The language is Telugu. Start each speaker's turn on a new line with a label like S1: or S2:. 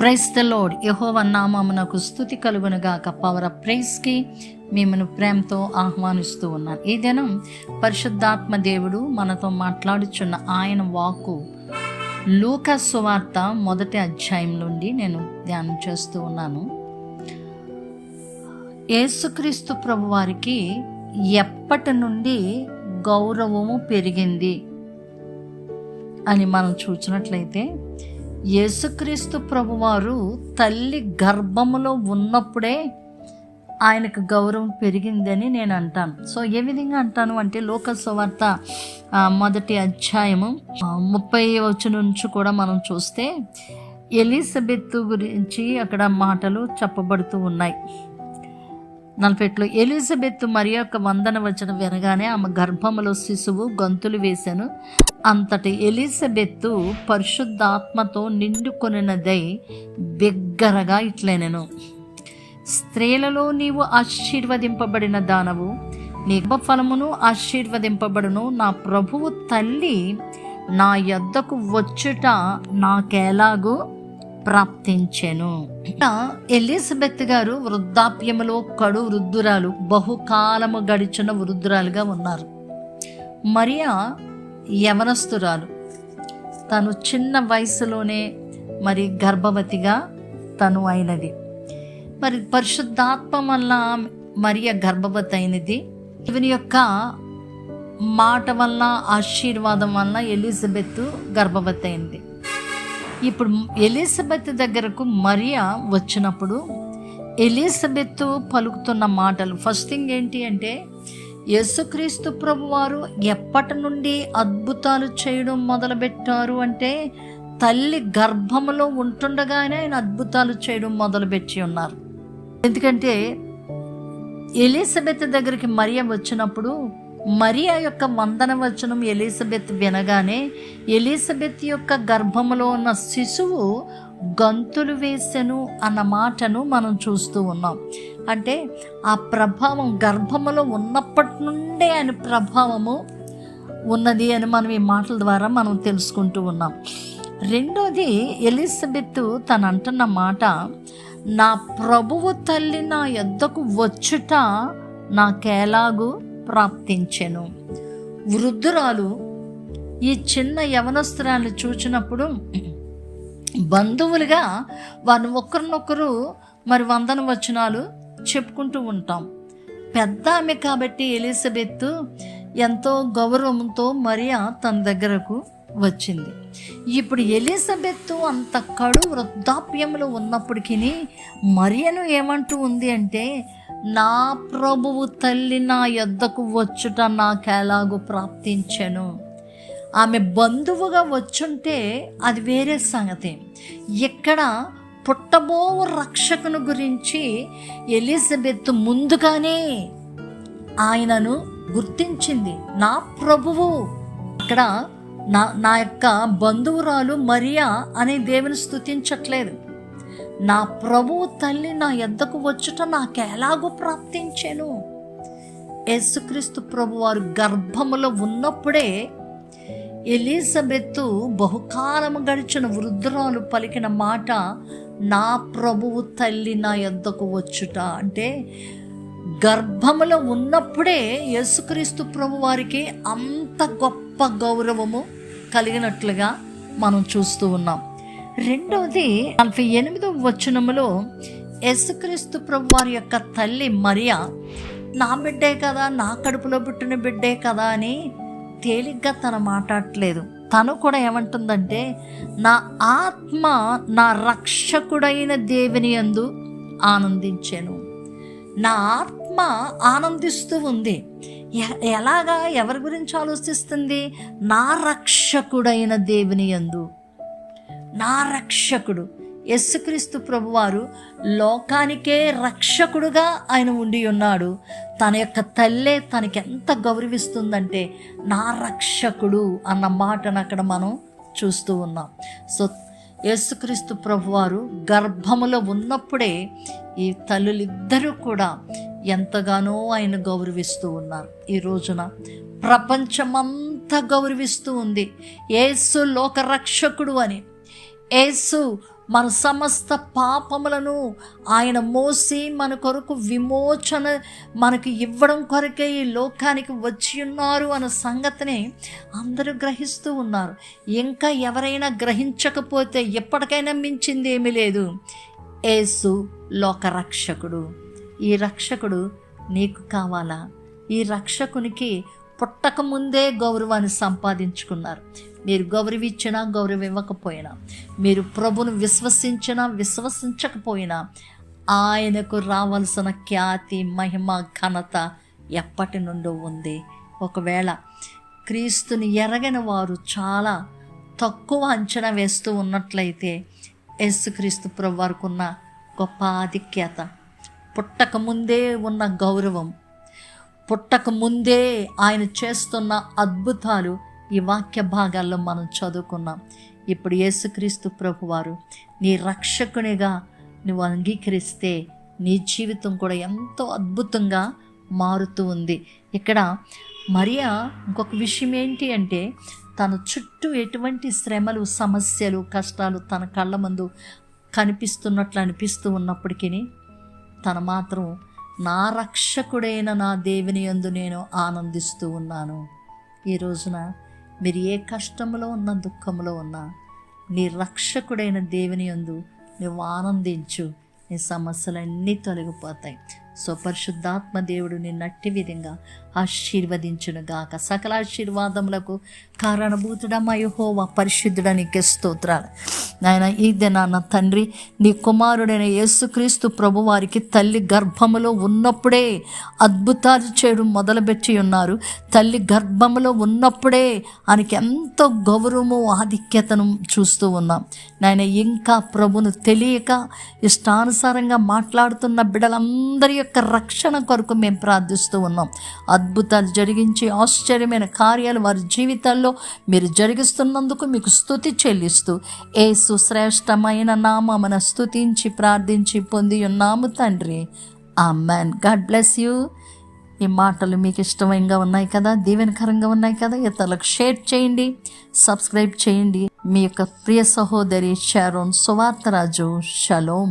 S1: ప్రైస్ ద లోడ్ యహోవ నామమునకు స్థుతి కలుగునుగాక పవర్ ఆఫ్ ప్రైస్కి మిమ్మల్ని ప్రేమతో ఆహ్వానిస్తూ ఉన్నాను. ఈ దినం పరిశుద్ధాత్మ దేవుడు మనతో మాట్లాడుచున్న ఆయన వాకు లూక సువార్త మొదటి అధ్యాయం నుండి నేను ధ్యానం చేస్తూ ఉన్నాను. యేసుక్రీస్తు ప్రభు వారికి ఎప్పటి నుండి గౌరవము పెరిగింది అని మనం చూసినట్లయితే యేసుక్రీస్తు ప్రభువారు తల్లి గర్భములో ఉన్నప్పుడే ఆయనకు గౌరవం పెరిగిందని నేను అంటాను. సో ఏ విధంగా అంటాను అంటే లోక సువార్త మొదటి అధ్యాయము ముప్పై వచ్చి నుంచి కూడా మనం చూస్తే ఎలిజబెత్ గురించి అక్కడ మాటలు చెప్పబడుతూ ఉన్నాయి. నలభైలో ఎలిజబెత్ మరి యొక్క వందన వచ్చిన వినగానే ఆమె గర్భములో శిశువు గంతులు వేశాను. అంతటి ఎలిజబెత్తు పరిశుద్ధాత్మతో నిండుకొనినదై బిగ్గరగా ఇట్లైనను. స్త్రీలలో నీవు ఆశీర్వదింపబడిన దానవు. నీ ఫలమును ఆశీర్వదింపబడును. నా ప్రభువు తల్లి నా యొద్దకు వచ్చుట నాకెలాగూ ప్రాప్తించెను. ఎలిజబెత్ గారు వృద్ధాప్యములో కడు వృద్ధురాలు బహుకాలము గడిచిన వృద్ధురాలుగా ఉన్నారు. మరియా యవనస్తురాలు. తను చిన్న వయసులోనే మరి గర్భవతిగా తను అయినది. మరి పరిశుద్ధాత్మ వల్ల మరియ గర్భవతి అయినది. ఇవని యొక్క మాట వల్ల ఆశీర్వాదం వల్ల ఎలిజబెత్ గర్భవతి అయింది. ఇప్పుడు ఎలిజబెత్ దగ్గరకు మరియా వచ్చినప్పుడు ఎలిజబెత్ పలుకుతున్న మాటలు ఫస్ట్ థింగ్ ఏంటి అంటే యేసుక్రీస్తు ప్రభు వారు ఎప్పటి నుండి అద్భుతాలు చేయడం మొదలుపెట్టారు అంటే తల్లి గర్భంలో ఉంటుండగానే ఆయన అద్భుతాలు చేయడం మొదలుపెట్టి ఉన్నారు. ఎందుకంటే ఎలిజబెత్ దగ్గరికి మరియ వచ్చినప్పుడు మరియా యొక్క వందన వచనం ఎలిజబెత్ వినగానే ఎలిజబెత్ యొక్క గర్భములో ఉన్న శిశువు గంతులు వేసెను అన్న మాటను మనం చూస్తూ ఉన్నాం. అంటే ఆ ప్రభావం గర్భములో ఉన్నప్పటి నుండే ఆయన ప్రభావము ఉన్నది అని మనం ఈ మాటల ద్వారా మనం తెలుసుకుంటూ ఉన్నాం. రెండోది ఎలిజబెత్ తను అంటున్న మాట నా ప్రభువు తల్లి నా యొద్దకు వచ్చుట నాకెలాగూ? ప్రాప్తించెను. వృద్ధురాలు ఈ చిన్న యవనస్త్రాన్ని చూచినప్పుడు బంధువులుగా వారిని ఒకరినొకరు మరి వందన వచనాలు చెప్పుకుంటూ ఉంటాం. పెద్ద ఆమె కాబట్టి ఎలిజబెత్ ఎంతో గౌరవంతో మరియా తన దగ్గరకు వచ్చింది. ఇప్పుడు ఎలిజబెత్ అంత కడు వృద్ధాప్యంలో ఉన్నప్పటికీ మరియను ఏమంటూ ఉంది అంటే నా ప్రభువు తల్లి నా యొద్దకు వచ్చుట నాకెలాగూ ప్రాప్తించెను. ఆమె బంధువుగా వచ్చుంటే అది వేరే సంగతి. ఇక్కడ పుట్టబో రక్షకును గురించి ఎలిజబెత్ ముందుగానే ఆయనను గుర్తించింది. నా ప్రభువు. ఇక్కడ నా నా యొక్క బంధువురాలు మరియా అనే దేవుని స్థుతించట్లేదు నా ప్రభువు తల్లి నా ఎద్దకు వచ్చుట నాకు ఎలాగో ప్రాప్తించాను. యేసుక్రీస్తు ప్రభు వారు గర్భములో ఉన్నప్పుడే ఎలిజబెత్ బహుకాలము గడిచిన వృద్ధురాలు పలికిన మాట నా ప్రభువు తల్లి నా ఎద్దకు వచ్చుట అంటే గర్భములో ఉన్నప్పుడే యేసుక్రీస్తు ప్రభు వారికి అంత గొప్ప గౌరవము కలిగినట్లుగా మనం చూస్తూ ఉన్నాం. రెండవది నలభై ఎనిమిదవ వచనములో యేసుక్రీస్తు ప్రభు వారి యొక్క తల్లి మరియా నా బిడ్డే కదా నా కడుపులో పుట్టిన బిడ్డే కదా అని తేలిగ్గా తను మాట్లాడట్లేదు. తను కూడా ఏమంటుందంటే నా ఆత్మ నా రక్షకుడైన దేవుని యందు ఆనందించాను. నా ఆత్మ ఆనందిస్తూ ఉంది. ఎలాగా ఎవరి గురించి ఆలోచిస్తుంది? నా రక్షకుడైన దేవుని యందు. నా రక్షకుడు. యస్సుక్రీస్తు ప్రభువారు లోకానికే రక్షకుడుగా ఆయన ఉండి ఉన్నాడు. తన యొక్క తల్లే తనకి ఎంత గౌరవిస్తుందంటే నా రక్షకుడు అన్న మాటను అక్కడ మనం చూస్తూ ఉన్నాం. సో యేసుక్రీస్తు ప్రభువారు గర్భములో ఉన్నప్పుడే ఈ తల్లులిద్దరూ కూడా ఎంతగానో ఆయన గౌరవిస్తూ ఉన్నారు. ఈ రోజున ప్రపంచమంతా గౌరవిస్తూ ఉంది. ఏసు లోక రక్షకుడు అని. ఏసు మన సమస్త పాపములను ఆయన మోసి మన కొరకు విమోచన మనకు ఇవ్వడం కొరకే ఈ లోకానికి వచ్చి ఉన్నారు అన్న సంగతిని అందరూ గ్రహిస్తూ ఉన్నారు. ఇంకా ఎవరైనా గ్రహించకపోతే ఎప్పటికైనా మించింది ఏమీ లేదు. ఏసు లోక రక్షకుడు. ఈ రక్షకుడు నీకు కావాలా? ఈ రక్షకునికి పుట్టక ముందే గౌరవాన్ని సంపాదించుకున్నారు. మీరు గౌరవించినా గౌరవం ఇవ్వకపోయినా మీరు ప్రభును విశ్వసించినా విశ్వసించకపోయినా ఆయనకు రావాల్సిన ఖ్యాతి మహిమ ఘనత ఎప్పటి నుండో ఉంది. ఒకవేళ క్రీస్తుని ఎరగని వారు చాలా తక్కువ అంచనా వేస్తూ ఉన్నట్లయితే యేసుక్రీస్తు ప్రభు వారికి ఉన్న గొప్ప ఆధిక్యత పుట్టక ముందే ఉన్న గౌరవం పుట్టక ముందే ఆయన చేస్తున్న అద్భుతాలు ఈ వాక్య భాగాల్లో మనం చదువుకున్నాం. ఇప్పుడు యేసుక్రీస్తు ప్రభువారు నీ రక్షకునిగా నువ్వు అంగీకరిస్తే నీ జీవితం కూడా ఎంతో అద్భుతంగా మారుతూ ఉంది. ఇక్కడ మరియా ఇంకొక విషయం ఏంటి అంటే తన చుట్టూ ఎటువంటి శ్రమలు సమస్యలు కష్టాలు తన కళ్ళ ముందు కనిపిస్తున్నట్లు అనిపిస్తూ ఉన్నప్పటికీ తను మాత్రం నా రక్షకుడైన నా దేవుని యందు నేను ఆనందిస్తూ ఉన్నాను. ఈ రోజున మీరు ఏ కష్టంలో ఉన్న దుఃఖంలో ఉన్నా నీ రక్షకుడైన దేవుని యందు నువ్వు ఆనందించు. నీ సమస్యలన్నీ తొలగిపోతాయి. సో పరిశుద్ధాత్మ దేవుడు నిన్నట్టి విధంగా ఆశీర్వదించునుగాక సకల ఆశీర్వాదములకు కారణభూతుడమ్మ యహోవా పరిశుద్ధుడ నీకే స్తోత్రాలు. నాయన ఈ దినాన్న తండ్రి నీ కుమారుడైన యేసుక్రీస్తు ప్రభువారికి తల్లి గర్భములో ఉన్నప్పుడే అద్భుతాలు చేయడం మొదలుపెట్టి ఉన్నారు. తల్లి గర్భములో ఉన్నప్పుడే ఆయనకి ఎంతో గౌరవము ఆధిక్యతను చూస్తూ ఉన్నాం. నాయన ఇంకా ప్రభును తెలియక ఇష్టానుసారంగా మాట్లాడుతున్న బిడ్డలందరి యొక్క రక్షణ కొరకు మేము ప్రార్థిస్తూ ఉన్నాం. అద్భుతాలు జరిగించి ఆశ్చర్యమైన కార్యాలు వారి జీవితాల్లో మీరు జరిగిస్తున్నందుకు మీకు స్థుతి చెల్లిస్తూ ఏ సుశ్రేష్టమైన నామమున స్థుతించి ప్రార్థించి పొంది ఉన్నాము తండ్రి. ఆ మ్యాన్ గాడ్ బ్లెస్ యూ. ఈ మాటలు మీకు ఇష్టమైనగా ఉన్నాయి కదా దీవెనకరంగా ఉన్నాయి కదా ఇతరులకు షేర్ చేయండి సబ్స్క్రైబ్ చేయండి. మీ యొక్క ప్రియ సహోదరి షారోన్ సువార్తరాజు. షలోం.